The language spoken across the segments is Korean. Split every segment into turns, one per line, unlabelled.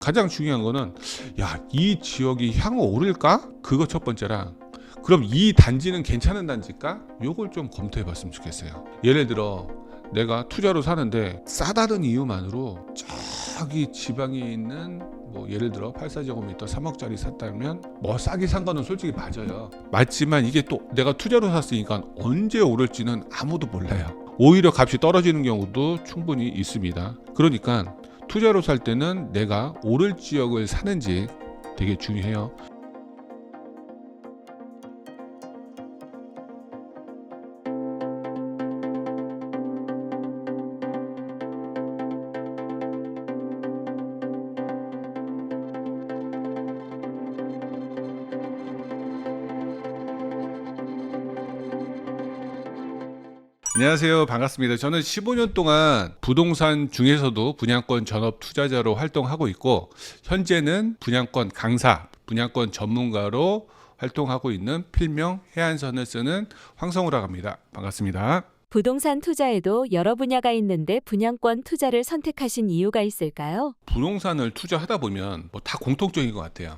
가장 중요한 거는 야 이 지역이 향후 오를까? 그거 첫 번째랑 그럼 이 단지는 괜찮은 단지일까? 요걸 좀 검토해 봤으면 좋겠어요. 예를 들어 내가 투자로 사는데 싸다는 이유만으로 저기 지방에 있는 뭐 예를 들어 84제곱미터 3억짜리 샀다면 뭐 싸게 산 거는 솔직히 맞아요. 맞지만 이게 또 내가 투자로 샀으니까 언제 오를지는 아무도 몰라요. 오히려 값이 떨어지는 경우도 충분히 있습니다. 그러니까 투자로 살 때는 내가 오를 지역을 사는지 되게 중요해요. 안녕하세요. 반갑습니다. 저는 15년 동안 부동산 중에서도 분양권 전업 투자자로 활동하고 있고 현재는 분양권 강사, 분양권 전문가로 활동하고 있는 필명 해안선을 쓰는 황성우라고 합니다. 반갑습니다.
부동산 투자에도 여러 분야가 있는데 분양권 투자를 선택하신 이유가 있을까요?
부동산을 투자하다 보면 뭐 다 공통적인 것 같아요.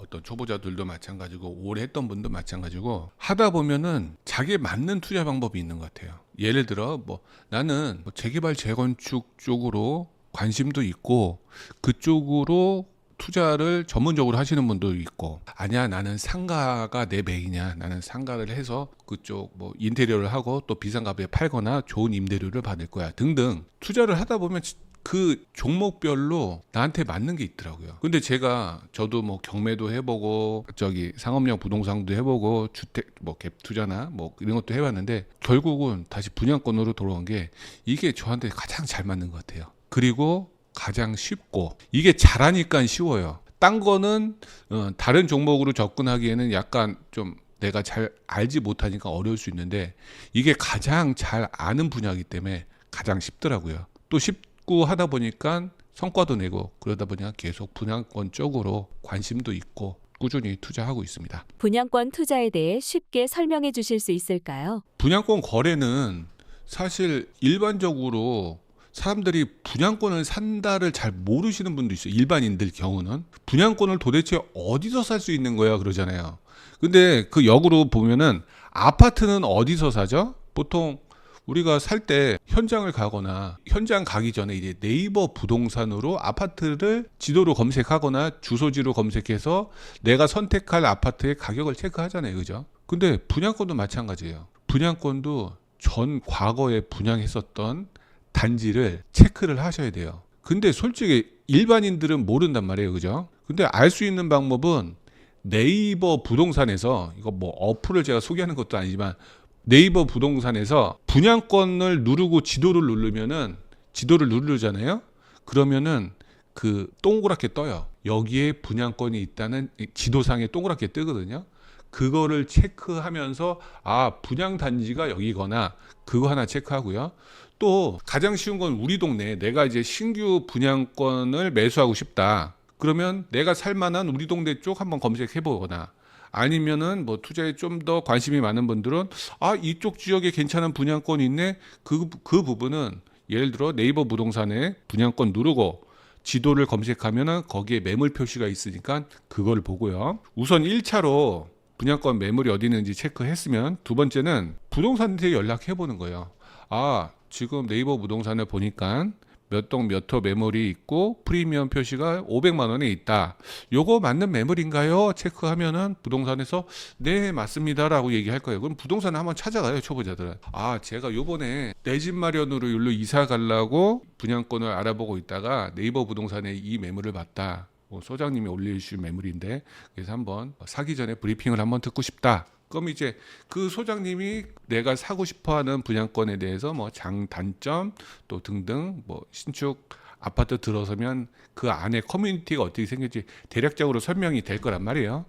어떤 초보자들도 마찬가지고 오래 했던 분도 마찬가지고 하다 보면은 자기에 맞는 투자 방법이 있는 것 같아요. 예를 들어 뭐 나는 뭐 재개발 재건축 쪽으로 관심도 있고 그쪽으로 투자를 전문적으로 하시는 분도 있고 아니야 나는 상가가 내 메인이야 나는 상가를 해서 그쪽 뭐 인테리어를 하고 또 비싼 값에 팔거나 좋은 임대료를 받을 거야 등등 투자를 하다 보면 지- 그 종목별로 나한테 맞는 게 있더라고요. 근데 제가 저도 뭐 경매도 해보고 저기 상업용 부동산도 해보고 주택 뭐 갭 투자나 뭐 이런 것도 해봤는데 결국은 다시 분양권으로 돌아온 게 이게 저한테 가장 잘 맞는 것 같아요. 그리고 가장 쉽고 이게 잘하니까 쉬워요. 딴 거는 어, 다른 종목으로 접근하기에는 약간 좀 내가 잘 알지 못하니까 어려울 수 있는데 이게 가장 잘 아는 분야이기 때문에 가장 쉽더라고요. 또 쉽 고 하다 보니까 성과도 내고 그러다 보니까 계속 분양권 쪽으로 관심도 있고 꾸준히 투자하고 있습니다.
분양권 투자에 대해 쉽게 설명해 주실 수 있을까요?
분양권 거래는 사실 일반적으로 사람들이 분양권을 산다를 잘 모르시는 분도 있어요. 일반인들 경우는 분양권을 도대체 어디서 살 수 있는 거야 그러잖아요. 근데 그 역으로 보면은 아파트는 어디서 사죠? 보통 우리가 살 때 현장을 가거나 현장 가기 전에 이제 네이버 부동산으로 아파트를 지도로 검색하거나 주소지로 검색해서 내가 선택할 아파트의 가격을 체크하잖아요. 그죠? 근데 분양권도 마찬가지예요. 분양권도 전 과거에 분양했었던 단지를 체크를 하셔야 돼요. 근데 솔직히 일반인들은 모른단 말이에요. 그죠? 근데 알 수 있는 방법은 네이버 부동산에서 이거 뭐 어플을 제가 소개하는 것도 아니지만 네이버 부동산에서 분양권을 누르고 지도를 누르면은 지도를 누르잖아요. 그러면은 그 동그랗게 떠요. 여기에 분양권이 있다는 이 지도상에 동그랗게 뜨거든요. 그거를 체크하면서 아 분양 단지가 여기거나 그거 하나 체크하고요. 또 가장 쉬운 건 우리 동네 내가 이제 신규 분양권을 매수하고 싶다. 그러면 내가 살 만한 우리 동네 쪽 한번 검색해 보거나 아니면은 뭐 투자에 좀 더 관심이 많은 분들은 아 이쪽 지역에 괜찮은 분양권이 있네? 그, 그 부분은 예를 들어 네이버 부동산에 분양권 누르고 지도를 검색하면은 거기에 매물 표시가 있으니까 그걸 보고요. 우선 1차로 분양권 매물이 어디 있는지 체크했으면 두 번째는 부동산한테 연락해 보는 거예요. 아 지금 네이버 부동산을 보니까 몇 동 몇 호 매물이 있고 프리미엄 표시가 500만 원에 있다. 요거 맞는 매물인가요? 체크하면은 부동산에서 네 맞습니다라고 얘기할 거예요. 그럼 부동산을 한번 찾아가요 초보자들은. 아 제가 요번에 내 집 마련으로 여기로 이사 가려고 분양권을 알아보고 있다가 네이버 부동산에 이 매물을 봤다. 뭐 소장님이 올려주실 매물인데 그래서 한번 사기 전에 브리핑을 한번 듣고 싶다. 그럼 이제 그 소장님이 내가 사고 싶어하는 분양권에 대해서 뭐 장단점 또 등등 뭐 신축 아파트 들어서면 그 안에 커뮤니티가 어떻게 생길지 대략적으로 설명이 될 거란 말이에요.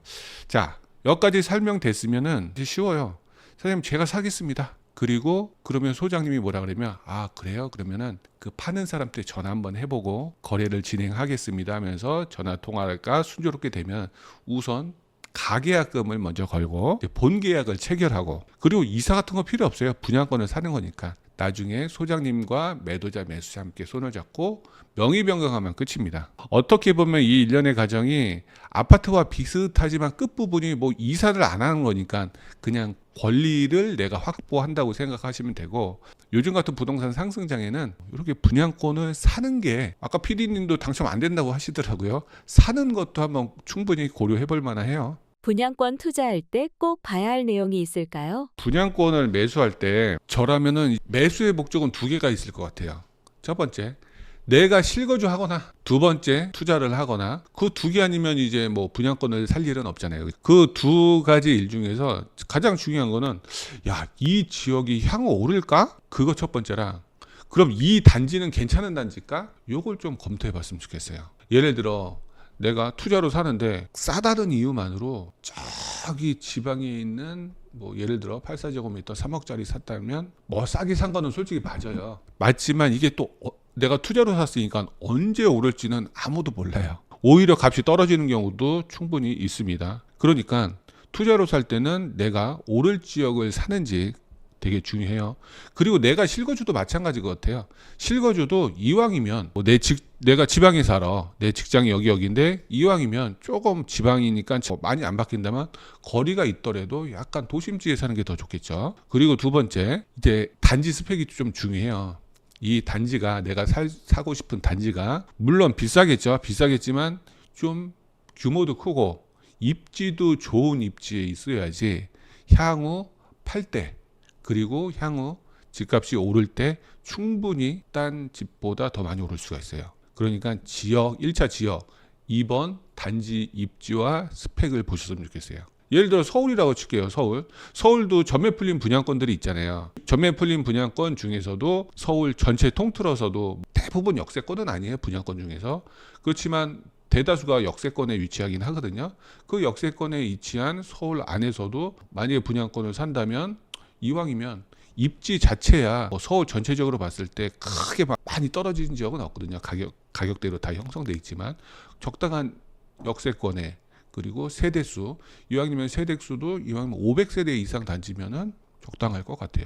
자 여기까지 설명됐으면은 쉬워요. 사장님 제가 사겠습니다. 그리고 그러면 소장님이 뭐라 그러면 아 그래요 그러면은 그 파는 사람한테 전화 한번 해보고 거래를 진행하겠습니다 하면서 전화 통화가 순조롭게 되면 우선 가계약금을 먼저 걸고 이제 본 계약을 체결하고 그리고 이사 같은 거 필요 없어요. 분양권을 사는 거니까 나중에 소장님과 매도자 매수자 함께 손을 잡고 명의 변경하면 끝입니다. 어떻게 보면 이 일련의 과정이 아파트와 비슷하지만 끝부분이 뭐 이사를 안 하는 거니까 그냥 권리를 내가 확보한다고 생각하시면 되고 요즘 같은 부동산 상승장에는 이렇게 분양권을 사는 게 아까 PD님도 당첨 안 된다고 하시더라고요. 사는 것도 한번 충분히 고려해 볼 만해요.
분양권 투자할 때 꼭 봐야 할 내용이 있을까요?
분양권을 매수할 때 저라면은 매수의 목적은 두 개가 있을 것 같아요. 첫 번째, 내가 실거주 하거나 두 번째 투자를 하거나 그 두 개 아니면 이제 뭐 분양권을 살 일은 없잖아요. 그 두 가지 일 중에서 가장 중요한 거는 야, 이 지역이 향후 오를까? 그거 첫 번째랑 그럼 이 단지는 괜찮은 단지일까? 요걸 좀 검토해 봤으면 좋겠어요. 예를 들어 내가 투자로 사는데 싸다는 이유만으로 저기 지방에 있는 뭐 예를 들어 84제곱미터 3억짜리 샀다면 뭐 싸게 산 거는 솔직히 맞아요. 맞지만 이게 또 어- 내가 투자로 샀으니까 언제 오를지는 아무도 몰라요. 오히려 값이 떨어지는 경우도 충분히 있습니다. 그러니까 투자로 살 때는 내가 오를 지역을 사는지 되게 중요해요. 그리고 내가 실거주도 마찬가지 것 같아요. 실거주도 이왕이면 뭐 내 직, 내가 지방에 살아. 내 직장이 여기 여기인데 이왕이면 조금 지방이니까 저- 많이 안 바뀐다면 거리가 있더라도 약간 도심지에 사는 게 더 좋겠죠. 그리고 두 번째 이제 단지 스펙이 좀 중요해요. 이 단지가 내가 살, 사고 싶은 단지가 물론 비싸겠죠. 비싸겠지만 좀 규모도 크고 입지도 좋은 입지에 있어야지 향후 팔 때 그리고 향후 집값이 오를 때 충분히 딴 집보다 더 많이 오를 수가 있어요. 그러니까 지역 1차 지역 2번 단지 입지와 스펙을 보셨으면 좋겠어요. 예를 들어 서울이라고 칠게요. 서울. 서울도 전매 풀린 분양권들이 있잖아요. 전매 풀린 분양권 중에서도 서울 전체 통틀어서도 대부분 역세권은 아니에요. 분양권 중에서. 그렇지만 대다수가 역세권에 위치하긴 하거든요. 그 역세권에 위치한 서울 안에서도 만약에 분양권을 산다면 이왕이면 입지 자체야 뭐 서울 전체적으로 봤을 때 크게 막 많이 떨어진 지역은 없거든요. 가격 가격대로 다 형성돼 있지만 적당한 역세권에 그리고 세대수 이왕이면 세대수도 이왕이면 500세대 이상 단지면은 적당할 것 같아요.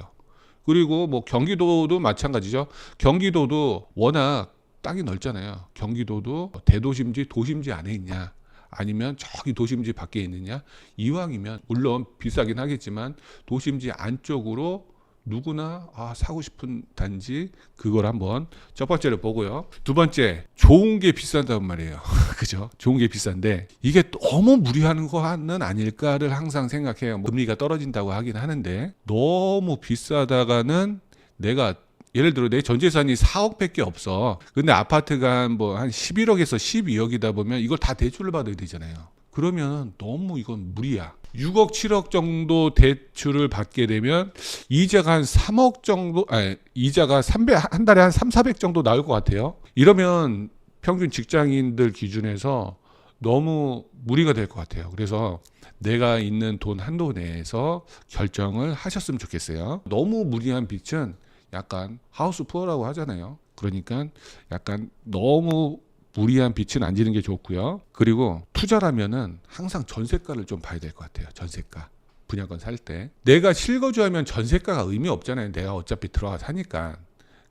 그리고 뭐 경기도도 마찬가지죠. 경기도도 워낙 땅이 넓잖아요. 경기도도 대도심지 도심지 안에 있냐 아니면 저기 도심지 밖에 있느냐 이왕이면 물론 비싸긴 하겠지만 도심지 안쪽으로 누구나 아 사고 싶은 단지 그걸 한번 첫 번째로 보고요. 두 번째 좋은 게 비싼단 말이에요. 그죠? 좋은 게 비싼데 이게 너무 무리하는 거는 아닐까를 항상 생각해요. 뭐 금리가 떨어진다고 하긴 하는데 너무 비싸다가는 내가 예를 들어 내 전재산이 4억밖에 없어. 근데 아파트가 뭐한 11억에서 12억이다 보면 이걸 다 대출을 받아야 되잖아요. 그러면 너무 이건 무리야. 6억, 7억 정도 대출을 받게 되면 이자가 한 3억 정도, 아니, 이자가 300, 한 달에 한 3, 400 정도 나올 것 같아요. 이러면 평균 직장인들 기준에서 너무 무리가 될 것 같아요. 그래서 내가 있는 돈 한도 내에서 결정을 하셨으면 좋겠어요. 너무 무리한 빚은 약간 하우스 푸어라고 하잖아요. 그러니까 약간 너무 무리한 빚은 안 지는 게 좋고요. 그리고 투자라면은 항상 전세가를 좀 봐야 될 것 같아요. 전세가. 분양권 살 때. 내가 실거주하면 전세가가 의미 없잖아요. 내가 어차피 들어가 사니까.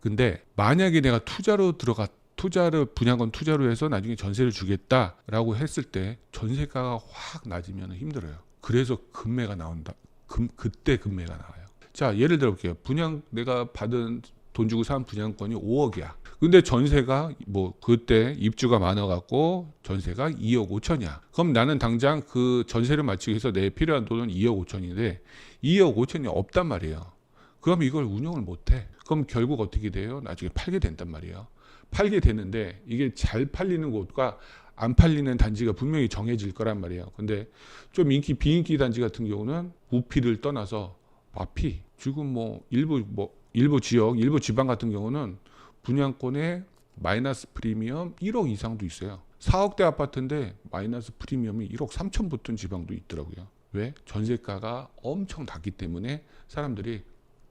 근데 만약에 내가 투자로 들어가 투자를 분양권 투자로 해서 나중에 전세를 주겠다라고 했을 때 전세가가 확 낮으면 힘들어요. 그래서 금매가 나온다. 금 그때 금매가 나와요. 자, 예를 들어 볼게요. 분양 내가 받은 돈 주고 산 분양권이 5억이야. 근데 전세가 뭐 그때 입주가 많아 갖고 전세가 2억 5천이야. 그럼 나는 당장 그 전세를 맞추기 위해서 내 필요한 돈은 2억 5천인데 2억 5천이 없단 말이에요. 그럼 이걸 운영을 못 해. 그럼 결국 어떻게 돼요? 나중에 팔게 된단 말이에요. 팔게 되는데 이게 잘 팔리는 곳과 안 팔리는 단지가 분명히 정해질 거란 말이에요. 근데 좀 인기 비인기 단지 같은 경우는 우피를 떠나서 마피 지금 뭐 일부 뭐 일부 지역, 일부 지방 같은 경우는 분양권에 마이너스 프리미엄 1억 이상도 있어요. 4억대 아파트인데 마이너스 프리미엄이 1억 3천 붙은 지방도 있더라고요. 왜? 전세가가 엄청 낮기 때문에 사람들이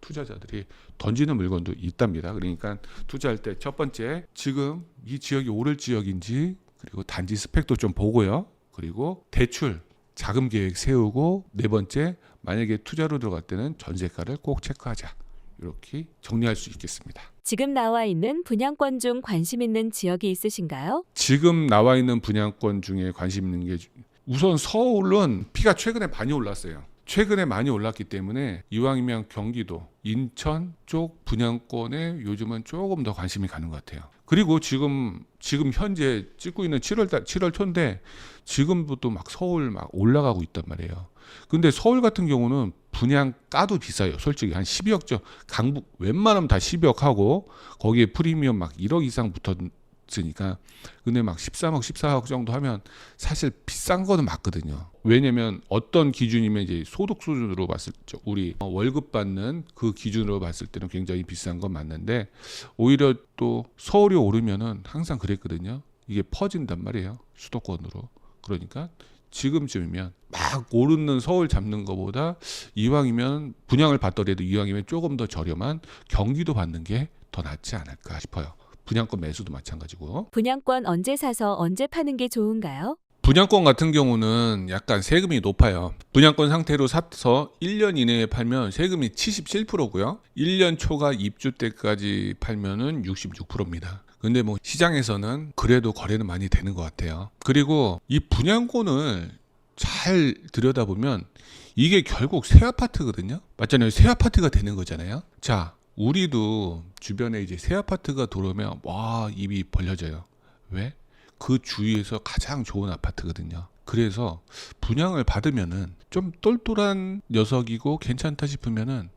투자자들이 던지는 물건도 있답니다. 그러니까 투자할 때 첫 번째 지금 이 지역이 오를 지역인지 그리고 단지 스펙도 좀 보고요. 그리고 대출 자금 계획 세우고 네 번째 만약에 투자로 들어갈 때는 전세가를 꼭 체크하자. 이렇게 정리할 수 있겠습니다.
지금 나와 있는 분양권 중 관심 있는 지역이 있으신가요?
지금 나와 있는 분양권 중에 관심 있는 게 우선 서울은 피가 최근에 많이 올랐어요. 최근에 많이 올랐기 때문에 이왕이면 경기도, 인천 쪽 분양권에 요즘은 조금 더 관심이 가는 것 같아요. 그리고 지금 지금 현재 찍고 있는 7월 달 7월 초인데 지금부터 막 서울 막 올라가고 있단 말이에요. 근데 서울 같은 경우는 분양가도 비싸요. 솔직히 한 12억 정 강북 웬만하면 다 12억 하고 거기에 프리미엄 막 1억 이상 붙 었으니까 근데 막 13억 14억 정도 하면 사실 비싼 거는 맞거든요. 왜냐면 어떤 기준이면 이제 소득 수준으로 봤을 때 우리 어, 월급 받는 그 기준으로 봤을 때는 굉장히 비싼 건 맞는데 오히려 또 서울이 오르면은 항상 그랬거든요. 이게 퍼진단 말이에요. 수도권으로. 그러니까 지금쯤이면 막 오르는 서울 잡는 것보다 이왕이면 분양을 받더라도 이왕이면 조금 더 저렴한 경기도 받는 게 더 낫지 않을까 싶어요. 분양권 매수도 마찬가지고.
분양권 언제 사서 언제 파는 게 좋은가요?
분양권 같은 경우는 약간 세금이 높아요. 분양권 상태로 사서 1년 이내에 팔면 세금이 77%고요. 1년 초과 입주 때까지 팔면은 66%입니다. 근데 뭐 시장에서는 그래도 거래는 많이 되는 것 같아요. 그리고 이 분양권을 잘 들여다보면 이게 결국 새 아파트거든요. 맞잖아요. 새 아파트가 되는 거잖아요. 자, 우리도 주변에 이제 새 아파트가 들어오면 와 입이 벌려져요. 왜? 그 주위에서 가장 좋은 아파트거든요. 그래서 분양을 받으면은 좀 똘똘한 녀석이고 괜찮다 싶으면은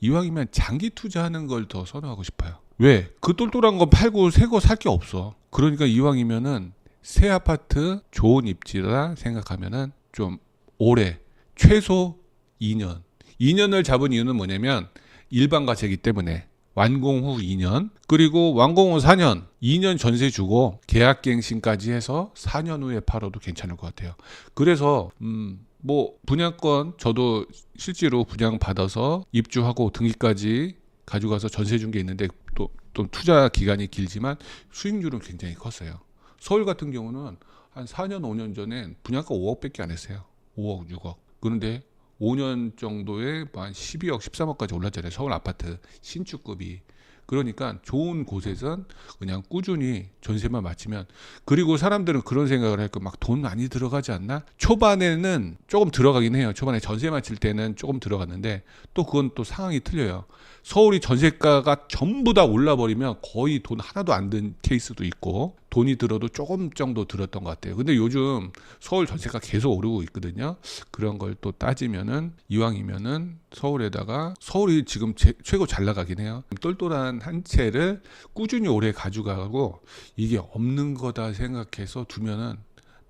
이왕이면 장기 투자하는 걸 더 선호하고 싶어요. 왜? 그 똘똘한 거 팔고 새 거 살 게 없어. 그러니까 이왕이면은 새 아파트 좋은 입지라 생각하면은 좀 오래 최소 2년. 2년을 잡은 이유는 뭐냐면 일반 과세기 때문에 완공 후 2년 그리고 완공 후 4년 2년 전세 주고 계약갱신까지 해서 4년 후에 팔아도 괜찮을 것 같아요. 그래서 음 뭐 분양권 저도 실제로 분양 받아서 입주하고 등기까지 가져가서 전세 준 게 있는데 또, 또 투자 기간이 길지만 수익률은 굉장히 컸어요. 서울 같은 경우는 한 4년 5년 전엔 분양가 5억밖에 안 했어요. 5억 6억. 그런데 5년 정도에 뭐한 12억 13억까지 올랐잖아요. 서울 아파트 신축급이. 그러니까 좋은 곳에선 그냥 꾸준히 전세만 맞추면 그리고 사람들은 그런 생각을 할거 막 돈 많이 들어가지 않나? 초반에는 조금 들어가긴 해요. 초반에 전세 맞출 때는 조금 들어갔는데 또 그건 또 상황이 틀려요. 서울이 전세가가 전부 다 올라버리면 거의 돈 하나도 안 든 케이스도 있고 돈이 들어도 조금 정도 들었던 것 같아요. 근데 요즘 서울 전세가 계속 오르고 있거든요. 그런 걸 또 따지면은 이왕이면은 서울에다가 서울이 지금 제- 최고 잘 나가긴 해요. 똘똘한 한 채를 꾸준히 오래 가져가고 이게 없는 거다 생각해서 두면은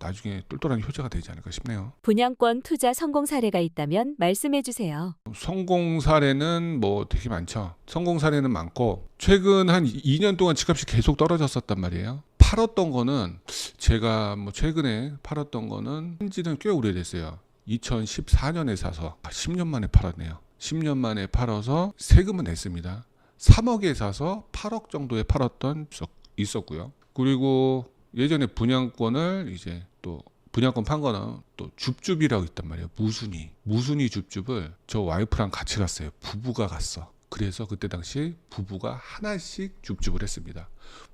나중에 똘똘한 효자가 되지 않을까 싶네요.
분양권 투자 성공 사례가 있다면 말씀해 주세요.
성공 사례는 뭐 되게 많죠. 성공 사례는 많고 최근 한 2년 동안 집값이 계속 떨어졌었단 말이에요. 팔았던 거는 제가 뭐 최근에 팔았던 거는 한지는 꽤 오래됐어요. 2014년에 사서 10년 만에 팔았네요. 10년 만에 팔아서 세금은 냈습니다. 3억에 사서 8억 정도에 팔았던 적 있었고요. 그리고 예전에 분양권을 이제 또 분양권 판 거는 또 줍줍이라고 있단 말이에요. 무순이. 무순이 줍줍을 저 와이프랑 같이 갔어요. 부부가 갔어. 그래서 그때 당시 부부가 하나씩 줍줍을 했습니다.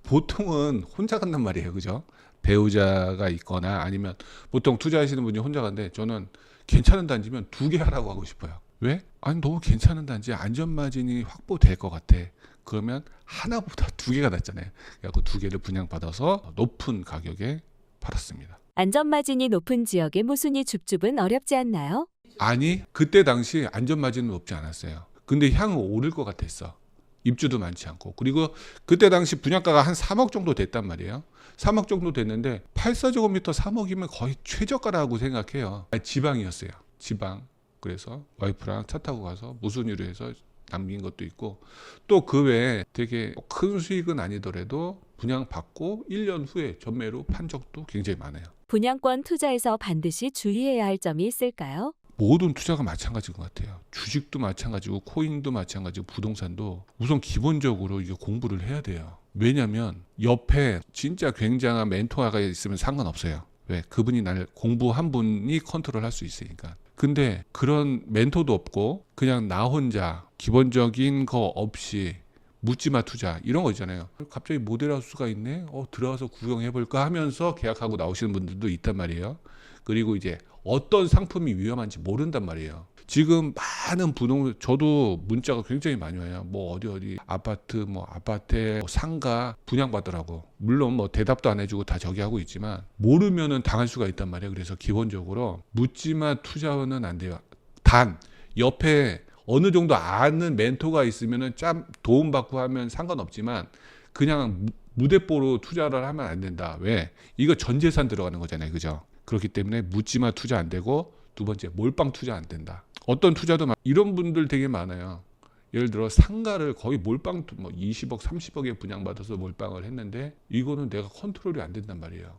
보통은 혼자 간단 말이에요. 그죠? 배우자가 있거나 아니면 보통 투자하시는 분이 혼자 간데 저는 괜찮은 단지면 두 개 하라고 하고 싶어요. 왜? 아니 너무 괜찮은 단지 안전 마진이 확보될 것 같아. 그러면 하나보다 두 개가 낫잖아요. 그래서 두 개를 분양받아서 높은 가격에 팔았습니다.
안전마진이 높은 지역의 무순이 줍줍은 어렵지 않나요?
아니 그때 당시 안전 마진은 높지 않았어요. 근데 향은 오를 것 같았어. 입주도 많지 않고 그리고 그때 당시 분양가가 한 3억 정도 됐단 말이에요. 3억 정도 됐는데 8사제곱미터 3억이면 거의 최저가라고 생각해요. 지방이었어요. 지방. 그래서 와이프랑 차 타고 가서 무순위로 해서 남긴 것도 있고 또 그 외에 되게 큰 수익은 아니더라도 분양 받고 1년 후에 전매로 판 적도 굉장히 많아요.
분양권 투자에서 반드시 주의해야 할 점이 있을까요?
모든 투자가 마찬가지인 것 같아요. 주식도 마찬가지고 코인도 마찬가지고 부동산도 우선 기본적으로 이게 공부를 해야 돼요. 왜냐하면 옆에 진짜 굉장한 멘토가 있으면 상관없어요. 왜 그분이 날 공부 한 분이 컨트롤할 수 있으니까. 근데 그런 멘토도 없고 그냥 나 혼자 기본적인 거 없이 묻지마 투자 이런 거 있잖아요. 갑자기 모델하우스가 있네. 어 들어가서 구경해 볼까 하면서 계약하고 나오시는 분들도 있단 말이에요. 그리고 이제 어떤 상품이 위험한지 모른단 말이에요. 지금 많은 부동 저도 문자가 굉장히 많이 와요. 뭐 어디 어디 아파트 뭐 아파트에 뭐 상가 분양받더라고. 물론 뭐 대답도 안 해주고 다 저기 하고 있지만 모르면은 당할 수가 있단 말이에요. 그래서 기본적으로 묻지마 투자는 안 돼요. 단 옆에 어느 정도 아는 멘토가 있으면은 참 도움 받고 하면 상관없지만 그냥 무- 무대뽀로 투자를 하면 안 된다. 왜? 이거 전 재산 들어가는 거잖아요. 그죠? 그렇기 때문에 묻지마 투자 안 되고 두 번째 몰빵 투자 안 된다. 어떤 투자도 많- 이런 분들 되게 많아요. 예를 들어 상가를 거의 몰빵 투- 뭐 20억, 30억에 분양받아서 몰빵을 했는데 이거는 내가 컨트롤이 안 된단 말이에요.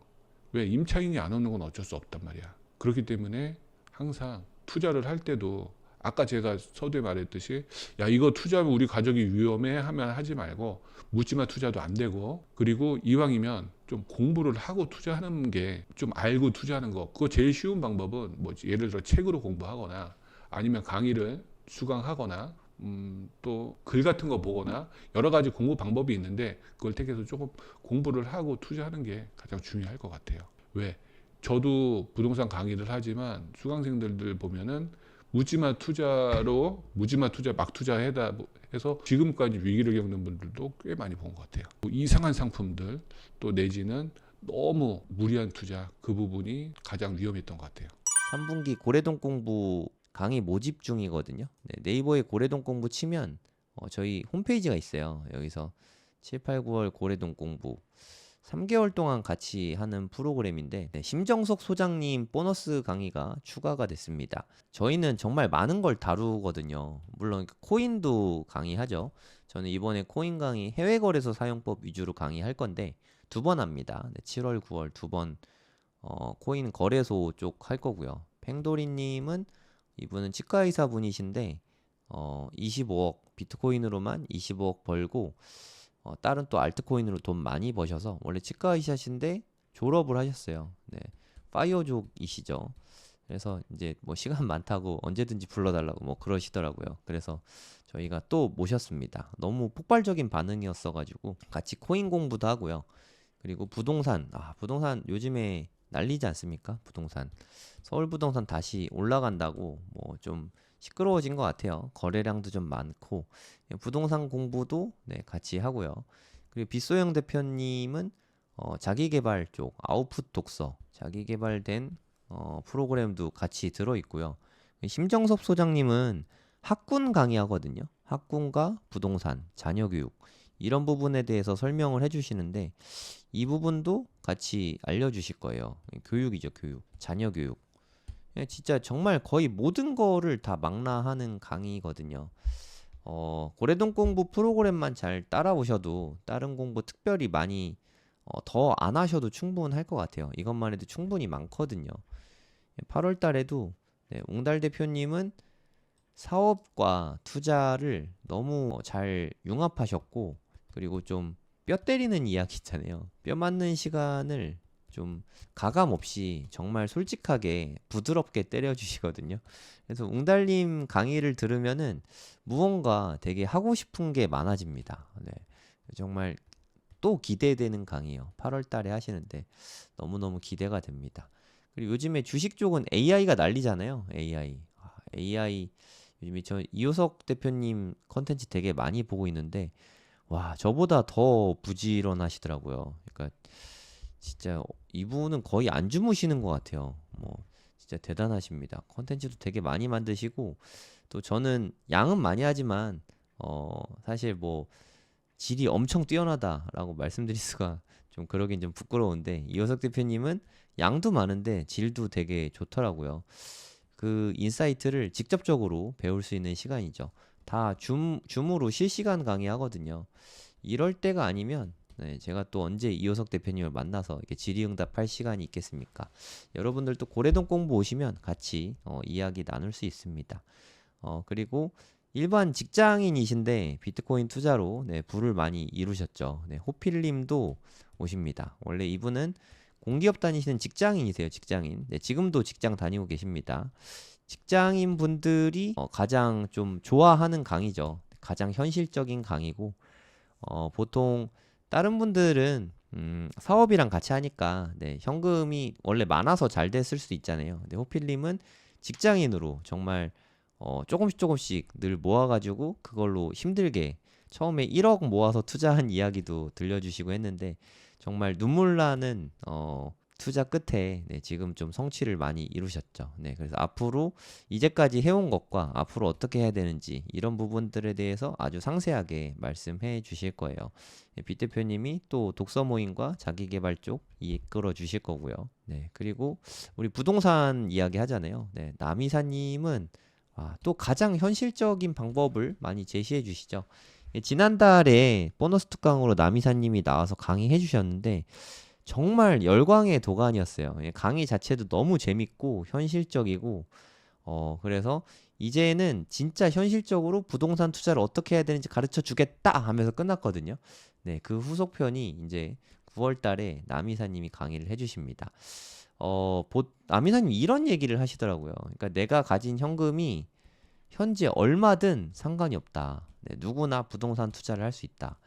왜 임차인이 안 오는 건 어쩔 수 없단 말이야. 그렇기 때문에 항상 투자를 할 때도 아까 제가 서두에 말했듯이 야 이거 투자하면 우리 가족이 위험해 하면 하지 말고 묻지마 투자도 안 되고 그리고 이왕이면 좀 공부를 하고 투자하는 게 좀 알고 투자하는 거 그거 제일 쉬운 방법은 뭐 예를 들어 책으로 공부하거나 아니면 강의를 수강하거나 음, 또 글 같은 거 보거나 여러 가지 공부 방법이 있는데 그걸 택해서 조금 공부를 하고 투자하는 게 가장 중요할 것 같아요. 왜? 저도 부동산 강의를 하지만 수강생들 보면은 묻지마 투자로 묻지마 투자 막 투자해다 해서 지금까지 위기를 겪는 분들도 꽤 많이 본 것 같아요. 뭐 이상한 상품들 또 내지는 너무 무리한 투자 그 부분이 가장 위험했던 것 같아요.
3분기 고래동 공부 강의 모집 중이거든요. 네, 네이버에 고래동 공부 치면 어, 저희 홈페이지가 있어요. 여기서 7, 8, 9월 고래동 공부 3개월 동안 같이 하는 프로그램인데 네, 심정석 소장님 보너스 강의가 추가가 됐습니다. 저희는 정말 많은 걸 다루거든요. 물론 코인도 강의하죠. 저는 이번에 코인 강의 해외 거래소 사용법 위주로 강의할 건데 두 번 합니다. 네, 7월, 9월 두번 어, 코인 거래소 쪽 할 거고요. 팽도리님은 이분은 치과의사 분이신데 어, 25억 비트코인으로만 25억 벌고 어, 다른 또 알트코인으로 돈 많이 버셔서 원래 치과의사신데 졸업을 하셨어요. 네, 파이어족이시죠. 그래서 이제 뭐 시간 많다고 언제든지 불러달라고 뭐 그러시더라고요. 그래서 저희가 또 모셨습니다. 너무 폭발적인 반응이었어가지고 같이 코인 공부도 하고요. 그리고 부동산, 아 부동산 요즘에 난리지 않습니까? 부동산 서울 부동산 다시 올라간다고 뭐 좀 시끄러워진 것 같아요. 거래량도 좀 많고 예, 부동산 공부도 네 같이 하고요. 그리고 빗소영 대표님은 어, 자기개발 쪽 아웃풋 독서 자기개발된 어, 프로그램도 같이 들어 있고요. 심정섭 소장님은 학군 강의하거든요. 학군과 부동산, 자녀 교육 이런 부분에 대해서 설명을 해주시는데 이 부분도 같이 알려주실 거예요. 교육이죠, 교육. 자녀 교육. 예, 진짜 정말 거의 모든 거를 다 망라하는 강의거든요. 어, 고래동 공부 프로그램만 잘 따라오셔도 다른 공부 특별히 많이 어, 더 안 하셔도 충분할 것 같아요. 이것만 해도 충분히 많거든요. 8월 달에도 네, 웅달 대표님은 사업과 투자를 너무 잘 융합하셨고 그리고 좀 뼈 때리는 이야기 있잖아요. 뼈 맞는 시간을 좀 가감 없이 정말 솔직하게 부드럽게 때려주시거든요. 그래서 웅달님 강의를 들으면은 무언가 되게 하고 싶은 게 많아집니다. 네. 정말 또 기대되는 강의요. 8월 달에 하시는데 너무너무 기대가 됩니다. 그리고 요즘에 주식 쪽은 AI가 난리잖아요. AI. 아, AI 요즘에 저 이호석 대표님 컨텐츠 되게 많이 보고 있는데 와, 저보다 더 부지런하시더라고요. 그러니까 진짜 이분은 거의 안 주무시는 것 같아요. 뭐 진짜 대단하십니다. 컨텐츠도 되게 많이 만드시고 또 저는 양은 많이 하지만 어 사실 뭐 질이 엄청 뛰어나다라고 말씀드릴 수가 좀 그러긴 좀 부끄러운데 이호석 대표님은 양도 많은데 질도 되게 좋더라고요. 그 인사이트를 직접적으로 배울 수 있는 시간이죠. 다 줌, 줌으로 실시간 강의하거든요. 이럴 때가 아니면 네, 제가 또 언제 이호석 대표님을 만나서 이렇게 질의응답할 시간이 있겠습니까? 여러분들도 고래동 공부 오시면 같이 어, 이야기 나눌 수 있습니다. 어, 그리고 일반 직장인이신데 비트코인 투자로 네, 부를 많이 이루셨죠. 네, 호필님도 오십니다. 원래 이분은 공기업 다니시는 직장인이세요, 직장인. 네, 지금도 직장 다니고 계십니다. 직장인 분들이 어, 가장 좀 좋아하는 강의죠. 가장 현실적인 강의고, 어, 보통 다른 분들은 음, 사업이랑 같이 하니까 네, 현금이 원래 많아서 잘 됐을 수도 있잖아요. 근데 호필님은 직장인으로 정말 어, 조금씩 조금씩 늘 모아가지고 그걸로 힘들게 처음에 1억 모아서 투자한 이야기도 들려주시고 했는데 정말 눈물 나는 어, 투자 끝에 네, 지금 좀 성취를 많이 이루셨죠. 네, 그래서 앞으로 이제까지 해온 것과 앞으로 어떻게 해야 되는지 이런 부분들에 대해서 아주 상세하게 말씀해 주실 거예요. 네, 빗 대표님이 또 독서 모임과 자기 개발 쪽 이끌어 주실 거고요. 네, 그리고 우리 부동산 이야기 하잖아요. 네, 남이사님은 아, 또 가장 현실적인 방법을 많이 제시해 주시죠. 예, 지난달에 보너스 특강으로 남이사님이 나와서 강의해 주셨는데 정말 열광의 도가니였어요. 예, 강의 자체도 너무 재밌고 현실적이고 어 그래서 이제는 진짜 현실적으로 부동산 투자를 어떻게 해야 되는지 가르쳐 주겠다 하면서 끝났거든요. 네, 그 후속편이 이제 9월 달에 남이사님이 강의를 해 주십니다. 어, 보, 남이사님 이런 얘기를 하시더라고요. 그러니까 내가 가진 현금이 현재 얼마든 상관이 없다. 네, 누구나 부동산 투자를 할 수 있다.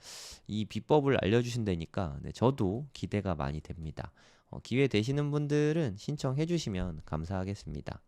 이 비법을 알려주신다니까 네, 저도 기대가 많이 됩니다. 어, 기회 되시는 분들은 신청해 주시면 감사하겠습니다.